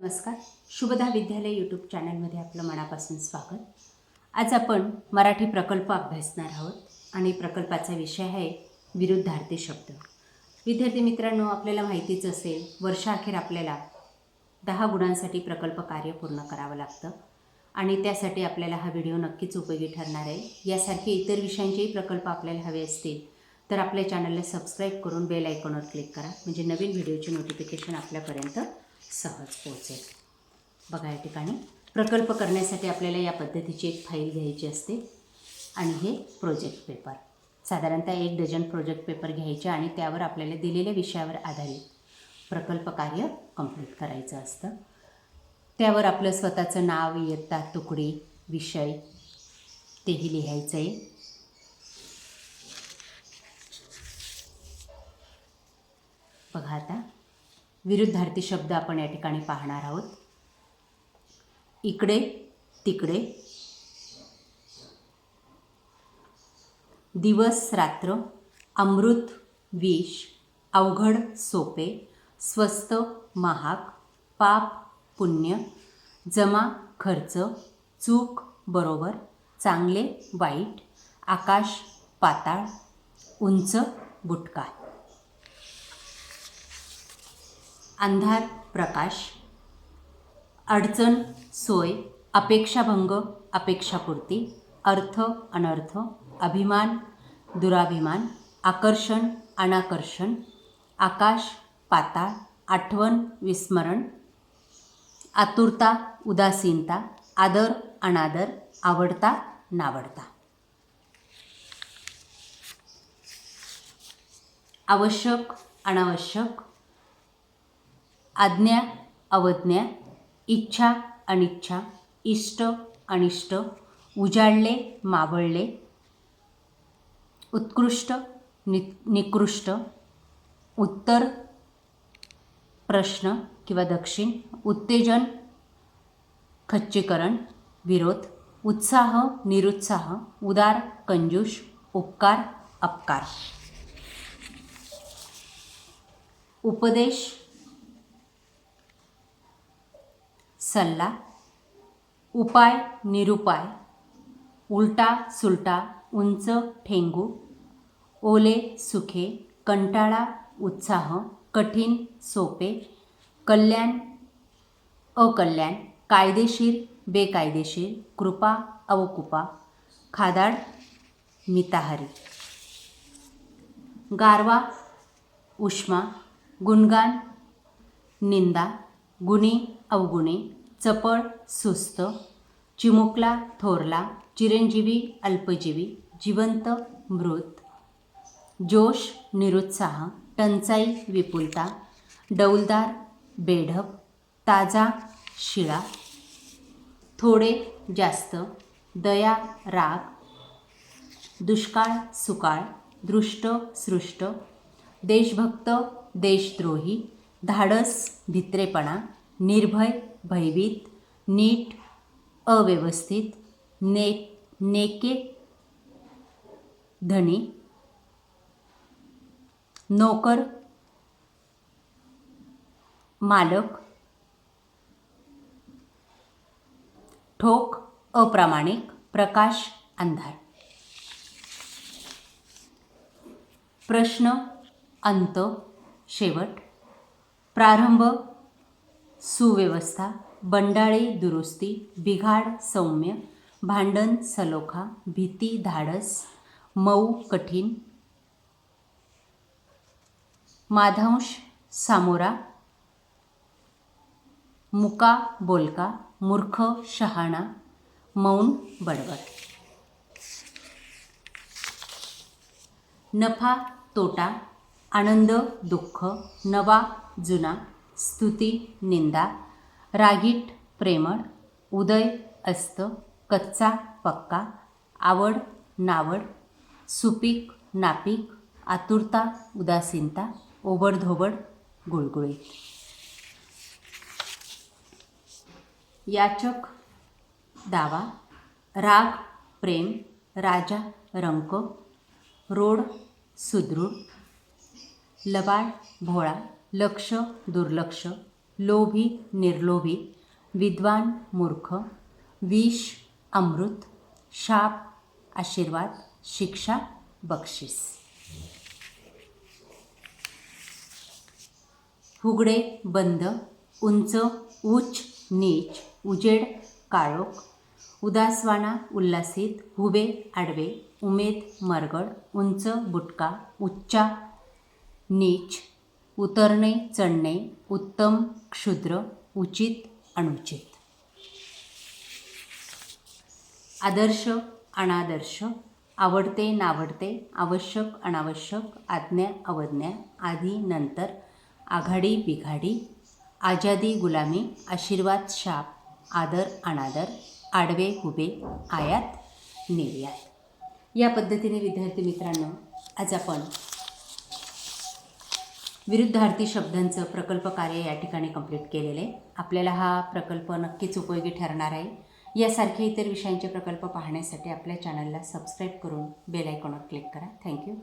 नमस्कार. शुभदा विद्यालय यूट्यूब चॅनलमध्ये आपलं मनापासून स्वागत. आज आपण मराठी प्रकल्प अभ्यासणार आहोत आणि प्रकल्पाचा विषय आहे विरुद्धार्थी शब्द. विद्यार्थी मित्रांनो आपल्याला माहितीच असेल वर्षाअखेर आपल्याला दहा गुणांसाठी प्रकल्प कार्य पूर्ण करावं लागतं आणि त्यासाठी आपल्याला हा व्हिडिओ नक्कीच उपयोगी ठरणार आहे. यासारखे इतर विषयांचेही प्रकल्प आपल्याला हवे असतील तर आपल्या चॅनलला सबस्क्राईब करून बेल आयकॉनवर क्लिक करा. म्हणजे नवीन व्हिडिओचे नोटिफिकेशन आपल्यापर्यंत सहज पोहोचेल. बघा या ठिकाणी. प्रकल्प करण्यासाठी आपल्याला या पद्धतीची एक फाईल घ्यायची असते आणि हे प्रोजेक्ट पेपर साधारणतः एक डझन प्रोजेक्ट पेपर घ्यायचे आणि त्यावर आपल्याला दिलेल्या विषयावर आधारित प्रकल्प कार्य कंप्लीट करायचं असतं. त्यावर आपलं स्वतःचं नाव इयत्ता तुकडी विषय तेही लिहायचं आहे बघा आता. विरुद्धार्थी शब्द आपण या ठिकाणी पाहणार आहोत. इकडे तिकडे. दिवस रात्र अमृत विष अवघड सोपे स्वस्त महाग पाप पुण्य जमा खर्च चूक बरोबर चांगले वाईट आकाश पाताळ उंच बुटका अंधार प्रकाश अडचण सोय अपेक्षाभंग अपेक्षापूर्ती अर्थ अनर्थ अभिमान दुराभिमान आकर्षण अनाकर्षण आकाश पाताळ आठवण विस्मरण आतुरता उदासीनता आदर अनादर आवडता नावडता. आवश्यक अनावश्यक आज्ञा अवज्ञा इच्छा अनिच्छा इष्ट अनिष्ट उजाडले मावळले उत्कृष्ट नि निकृष्ट उत्तर प्रश्न किंवा दक्षिण उत्तेजन खच्चीकरण विरोध उत्साह निरुत्साह उदार कंजूष उपकार अपकार. उपदेश सल्ला उपाय निरुपाय उलटा सुलटा उंच ठेंगू ओले सुखे कंटाळा उत्साह कठीण सोपे कल्याण अकल्याण कायदेशीर बेकायदेशीर कृपा अवकुपा खादाड मिताहारी. गारवा उष्मा गुणगान निंदा गुणी अवगुणे चपळ सुस्त चिमुकला थोरला चिरंजीवी अल्पजीवी जिवंत मृत जोश निरुत्साह टंचाई विपुलता डौलदार बेढप ताजा शिळा थोडे जास्त दया राग दुष्काळ सुकाळ दृष्ट सृष्ट देशभक्त देशद्रोही धाडस भित्रेपणा निर्भय भयभीत नीट अव्यवस्थित ने नेके धनी नोकर मालक ठोक अप्रामाणिक प्रकाश अंधार. प्रश्न अंत शेवट. प्रारंभ सुव्यवस्था बंडाळी दुरुस्ती बिघाड सौम्य भांडण सलोखा भीती धाडस मऊ कठीण. माधांश सामोरा. मुका बोलका मूर्ख शहाणा मौन बडबड. नफा तोटा आनंद दुःख नवा जुना. स्तुती निंदा रागीट प्रेमळ उदय अस्त कच्चा पक्का आवड नावड सुपीक नापीक आतुरता उदासीनता ओबडधोबड गुळगुळीत याचक दावा राग प्रेम राजा रंक रोड सुदृढ लबाड भोळा लक्ष दुर्लक्ष लोभी निर्लोभी विद्वान मूर्ख विष अमृत शाप आशीर्वाद शिक्षा बक्षीस. फुगडे बंद उंच उच्च नीच उजेड काळोख उदासवाना उल्लासित हुबे आडवे उमेद मरगड उंच बुटका उच्चा नीच उतरणे चढणे उत्तम क्षुद्र उचित अनुचित. आदर्श अनादर्श आवडते नावडते आवश्यक अनावश्यक आज्ञा अवज्ञा आधी नंतर आघाडी बिघाडी आजादी गुलामी आशीर्वाद शाप आदर अनादर आडवे हुबे आयात निर्यात. या पद्धतीने विद्यार्थी मित्रांनो आज आपण विरुद्धार्थी शब्दांचं प्रकल्प कार्य या ठिकाणी कंप्लीट केलेलं आहे. आपल्याला हा प्रकल्प नक्कीच उपयोगी ठरणार आहे. यासारखे इतर विषयांचे प्रकल्प पाहण्यासाठी आपल्या चॅनलला सबस्क्राईब करून बेल आयकॉनवर क्लिक करा. थँक्यू